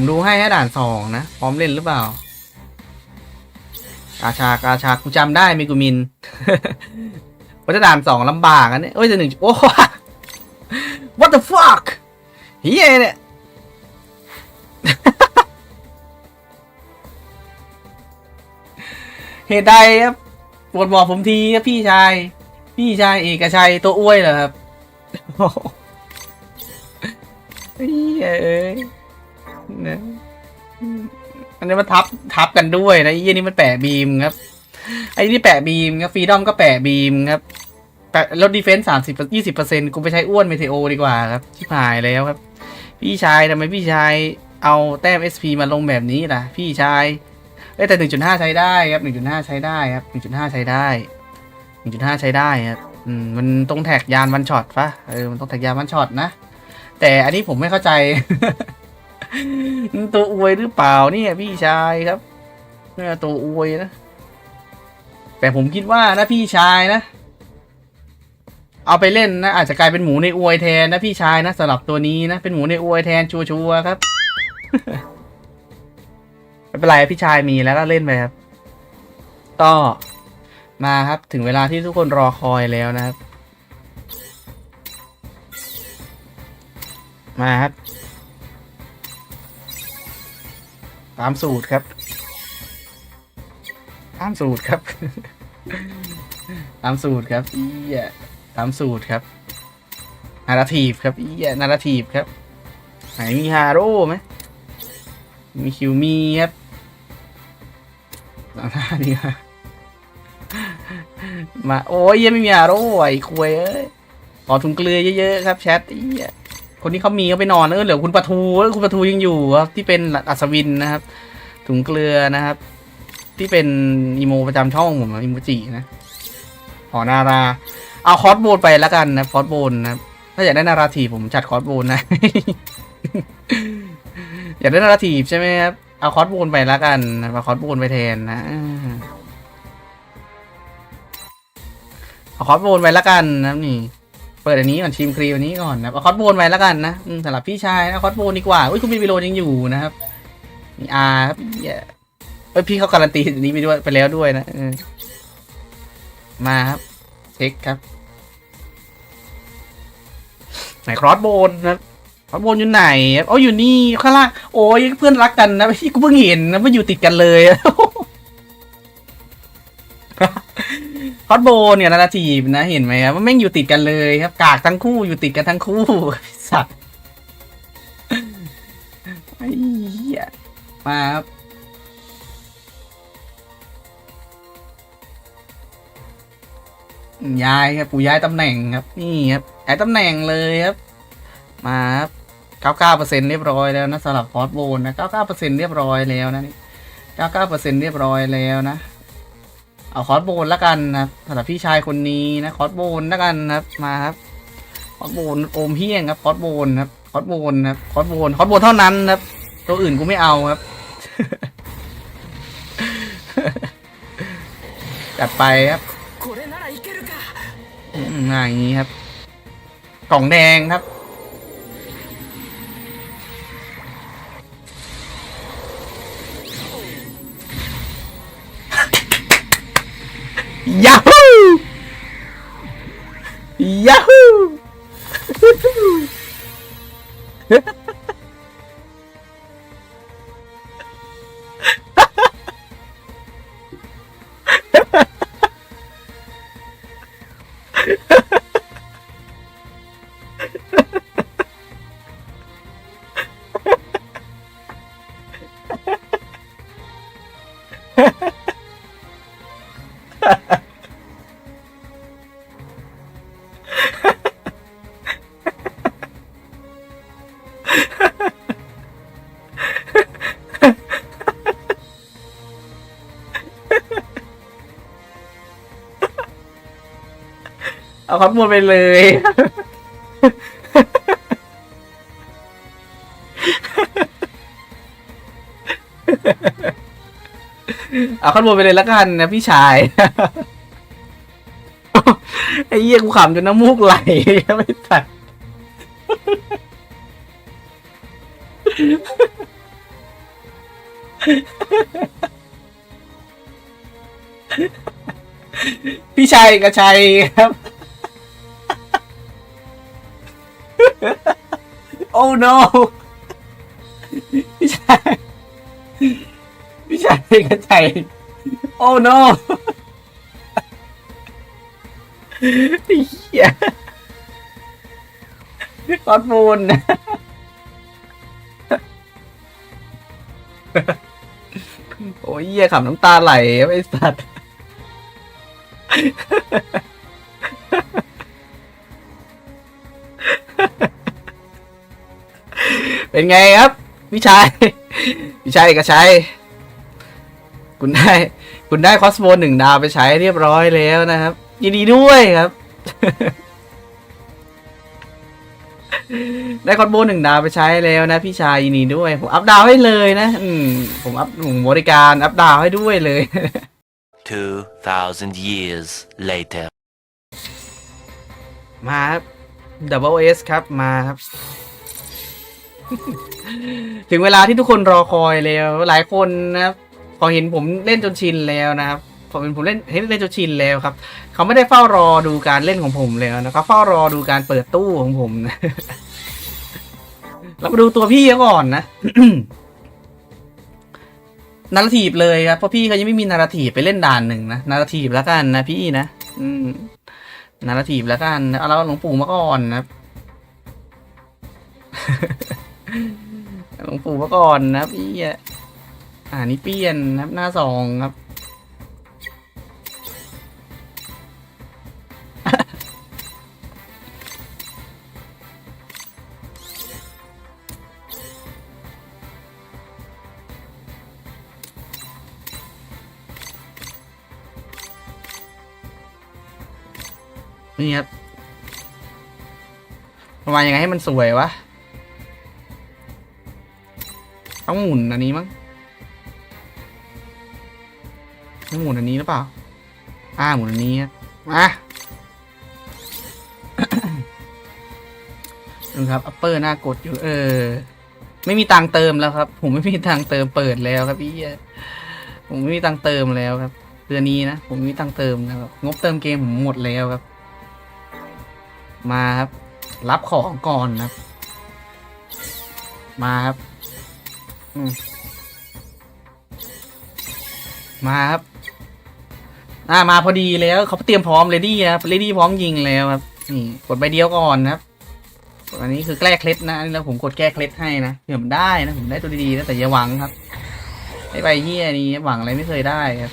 ผมดูให้ให้ด่านสองนะ พร้อมเล่นหรือเปล่า กาชากาชากูจำได้มิกุมินว่าจะด่านสองลำบากอันนี้เอ้ยจะหนึ่งโอ้ what the fuck เฮียเนี่ยเหตุใดครับปรดบอกผมทีครับพี่ชาย พี่ชายเอกชัยตัวอ้วยเหรอครับเฮ้ยเอ้ย นะอันนี้มันทับทับกันด้วยนะไอ้ยี่นี่มันแปะบีมครับ ไอ้นี่แปะบีมครับฟรีดอมก็แปะบีมครับแปะลดดีเฟนส์สามสิบยี่สิบเปอร์เซ็นต์กูไปใช้อ้วนเมเทโอดีกว่าครับชิบหายแล้วครับ พี่ชายทำไมพี่ชายเอาแต้ม SP มาลงแบบนี้ล่ะ พี่ชายเอ้แต่หนึ่งจุดห้าใช้ได้ครับหนึ่งจุดห้าใช้ได้ครับหนึ่งจุดห้าใช้ได้หนึ่งจุดห้าใช้ได้ครับอืมมันต้องแท็กยานวันช็อตปะเออมันต้องแท็กยานวันช็อตนะ แต่อันนี้ผมไม่เข้าใจ ตัวอวยหรือเปล่าเนี่ยพี่ชายครับเนี่ยตัวอวยนะ แต่ผมคิดว่านะพี่ชายนะ เอาไปเล่นนะ อาจจะกลายเป็นหมูในอวยแทนนะพี่ชายนะสำหรับตัวนี้นะเป็นหมูในอวยแทนชัวร์ครับไม่เป็นไรพี่ชายมีแล้วก็เล่นไปครับก็มาครับถึงเวลาที่ทุกคนรอคอยแล้วนะครับ มาครับ ตามสูตรครับ ตามสูตรครับ ตามสูตรครับอีอะตามสูตรครับนาราทีฟครับอีอะนาราทีฟครับ ไหนมีฮาโร่ไหมมีคิวมีครับหน้าดีกว่ามา โอ้ยยังไม่มีฮาโร่ไอ้คุยเอ้ยขอถุงเกลือเยอะๆครับแชทอีอะ คนที่เขามีเขาไปนอนเออเหลือคุณปะทูคุณปะทูยังอยู่ครับที่เป็นอัศวินนะครับ ถุงเกลือนะครับ ที่เป็นอีโมประจำช่องผมอะอีโมจินะหอนารา เอาคอร์สโบนไปแล้วกันนะคอร์สโบนนะถ้าอยากได้นาราทีผมจัดคอร์สโบนนะ อยากได้นาราทีใช่ไหมครับเอาคอร์สโบนไปแล้วกันนะเอาคอร์สโบนไปแทนนะเอาคอร์สโบนไปแล้วกันนะนี่ ปิดอันนี้ก่อนชิมครีมอันนี้ก่อนนะเอาคอร์สโบนไปแล้วกันนะสำหรับพี่ชายนะคอร์สโบนดีกว่าอุ้ยคุณบินบิโลยังอยู่นะครับมีอาครับเหี้ยเอ้ยพี่เขาการันตีอันนี้ไปด้วยไปแล้วด้วยนะมาครับเช็คครับไหนครอสโบนครับครอสโบนอยู่ไหนอ๋ออยู่นี่ข้างล่างโอ้ยเพื่อนรักกันนะพี่กูเพิ่งเห็นนะว่าอยู่ติดกันเลย ครอสโบนเนี่ยนาราทีนะเห็นไหมครับว่าแม่งอยู่ติดกันเลยครับ กากทั้งคู่อยู่ติดกันทั้งคู่สัตว์ไอ้เหี้ยมาครับย้ายครับปู่ย้ายตำแหน่งครับ นี่ครับย้ายตำแหน่งเลยครับ มาครับเก้าเก้าเปอร์เซ็นเรียบร้อยแล้วนะสำหรับคอร์สโบนนะเก้าเก้าเปอร์เซ็นเรียบร้อยแล้วนะนี่เก้าเก้าเปอร์เซ็นเรียบร้อยแล้วนะ เอาคอสโบนล้วกันครับสำหรับพี่ชายคนนี้นะคอสโบนล้วกันครับมาครับคอสโบนโอมเฮี้ยงครับคอสโบนครับคอสโบนครับคอสโบนคอสโบนเท่านั้นครับ ตัวอื่นกูไม่เอาครับจัดไปครับง่ายอย่างนี้ครับ กล่องแดงครับ ยา เอาคอร์สบนไปเลย เอาข้างบนไปเลยละกันนะพี่ชาย ไอ้เหี้ยกูขำจนน้ำมูกไหลไม่ตัด พี่ชัยกับชัยครับ โอ้ no พี่ชัยพี่ชัยกับชัยโอ้ no เหี้ยคอนมูล โอ้ยเหี้ยขำน้ำตาไหลไอ้สัตว์ เป็นไงครับพี่ชายพี่ชายเอกชัยคุณได้ คุณได้คอสโบหนึ่งดาวไปใช้เรียบร้อยแล้วนะครับ ยินดีด้วยครับ ได้คอสโบหนึ่งดาวไปใช้แล้วนะพี่ชายยินดีด้วยผมอัพดาวให้เลยนะ อืมผมอัพผมบริการอัพดาวให้ด้วยเลย 2,000 years later. มาครับ Double S ครับมาครับ ถึงเวลาที่ทุกคนรอคอยแล้ว หลายคนนะครับพอเห็นผมเล่นจนชินแล้วนะครับ พอเห็นผมเล่นเห็นเล่นจนชินแล้วครับ เขาไม่ได้เฝ้ารอดูการเล่นของผมแล้วนะเขาเฝ้ารอดูการเปิดตู้ของผมนะเรามาดูตัวพี่ก่อนนะนาราทีบเลยครับเพราะพี่เขายังไม่มีนาราทีบไปเล่นด่านหนึ่งนะนาราทีบแล้วกันนะพี่นะอืมนาราทีบแล้วกันเอาแล้วหลวงปู่มาก่อนนะหลวงปู่มาก่อนนะพี่อะอ่านี่เปลี่ยนนะครับหน้าสองครับ นี่ครับประมาณยังไงให้มันสวยวะ ต้องหมุนอันนี้มั้งต้องหมุนอันนี้หรือเปล่า อ่าหมุนอันนี้ครับมาดูครับ อัปเปอร์น้ากดอยู่ เออ ไม่มีตังเติมแล้วครับ ผมไม่มีตังเติมเปิดแล้วครับพี่ผมไม่มีตังเติมแล้วครับเดือนนี้นะ ผมไม่มีตังเติมนะครับ งบเติมเกมผมหมดแล้วครับ มาครับ รับของก่อนนะครับ มาครับมมาครับอ่ามาพอดีแล้วเขาเตรียมพร้อมเลดี้นะครับเลดี้พร้อมยิงแล้วครับนี่กดใบเดียวก่อนนะครับอันนี้คือแก้เคล็ดนะอันนี้แล้วผมกดแก้เคล็ดให้นะเผื่อมันได้นะผมได้ตัวดีๆนะแต่อย่าหวังครับไอ้ใบเฮียนี้หวังอะไรไม่เคยได้ครับ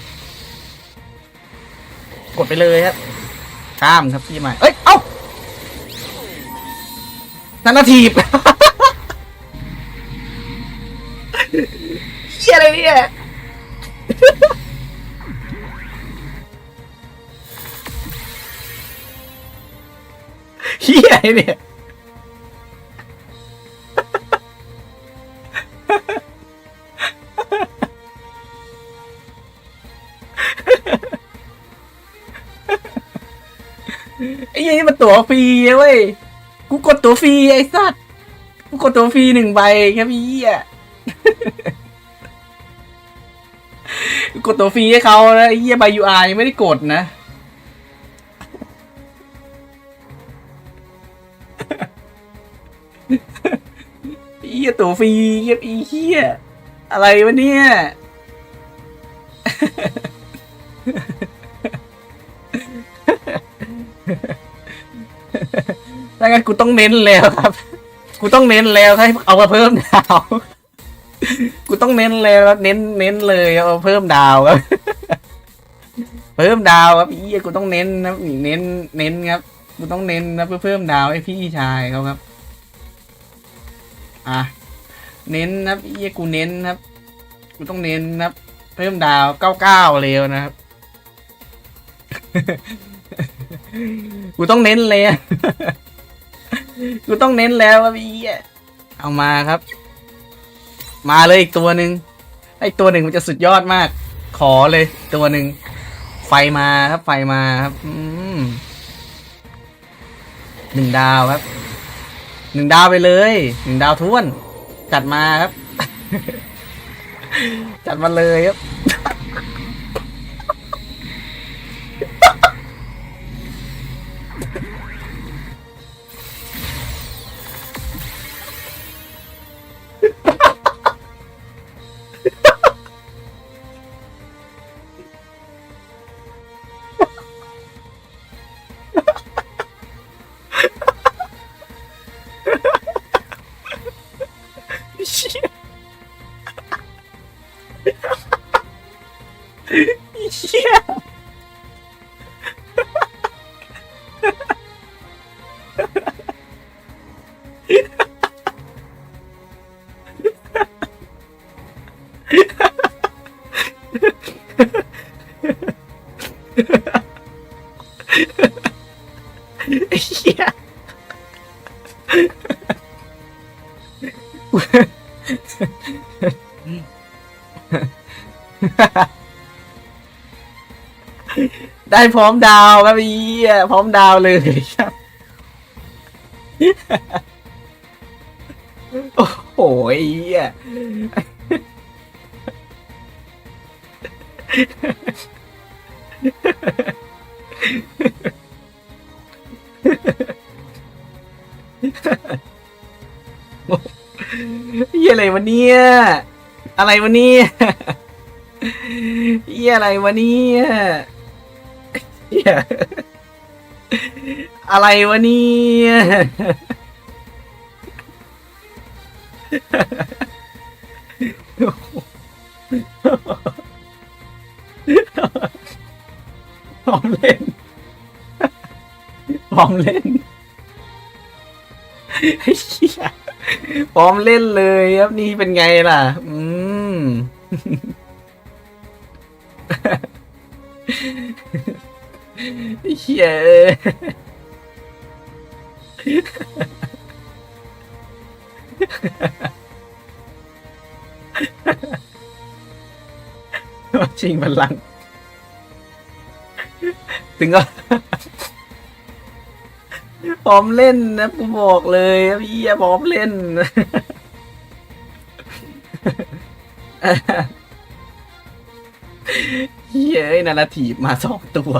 กดไปเลยครับข้ามครับพี่ใหม่เอ้ย นันนาทีบเฮียอะไรเนี่ยเฮียอะไรเนี่ยไอ้เหี้ยนี่มันตั๋วฟรีเว้ย กูกดตัวฟรีไอ้สัตว์กูกดตัวฟรีหนึ่งใบครับพี่เหี้ยกูกดตัวฟรีให้เขานะไอ้เหี้ยใบยูอายังไม่ได้กดนะไอ้เหี้ยตัวฟรีเงียบอีเหี้ยอะไรวะเนี่ย ถ้างั้นกูต้องเน้นแล้วครับ กูต้องเน้นแล้วให้เอามาเพิ่มดาว กูต้องเน้นแล้วเน้นเน้นเลยเอามาเพิ่มดาวครับ เพิ่มดาวครับพี่กูต้องเน้นนะเน้นเน้นครับ กูต้องเน้นนะเพื่อเพิ่มดาวให้พี่ชายเขาครับ อะ เน้นนะพี่กูเน้นครับ กูต้องเน้นนะเพิ่มดาวเก้าเก้าเร็วนะครับกูต้องเน้นเลย กูต้องเน้นแล้วครับพี่เอามาครับ มาเลยอีกตัวหนึ่งไอตัวหนึ่งมันจะสุดยอดมาก ขอเลยตัวหนึ่งไฟมาครับไฟมาครับหนึ่งดาวครับหนึ่งดาวไปเลยหนึ่งดาวท้วน จัดมาครับ จัดมาเลยครับ เชี่ยเชี่ยเชี่ย ได้พร้อมดาวครับพี่พร้อมดาวเลยครับ โอ้โหไอ้เหี้ย อะไรวะเนี่ยอะไรวะเนี่ยเหี้ยอะไรวะเนี่ยเหี้ยอะไรวะเนี่ยพร้อมเล่นพร้อมเล่นไอ้เหี้ย พร้อมเล่นเลยครับนี่เป็นไงล่ะ อืมเหี้ยเอ้ยชิงบัลลังก์ถึงก็ พร้อมเล่นนะกูบอกเลยพี่พร้อมเล่นเฮ้ยนาราทีบมาสองตัว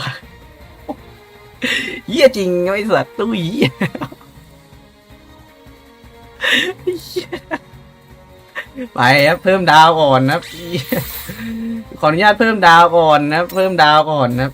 เหี้ยจริงไอ้สัตว์ตุ้ยเหี้ยเหี้ยไปครับเพิ่มดาวก่อนนะพี่ขออนุญาตเพิ่มดาวก่อนนะ เพิ่มดาวก่อนนะ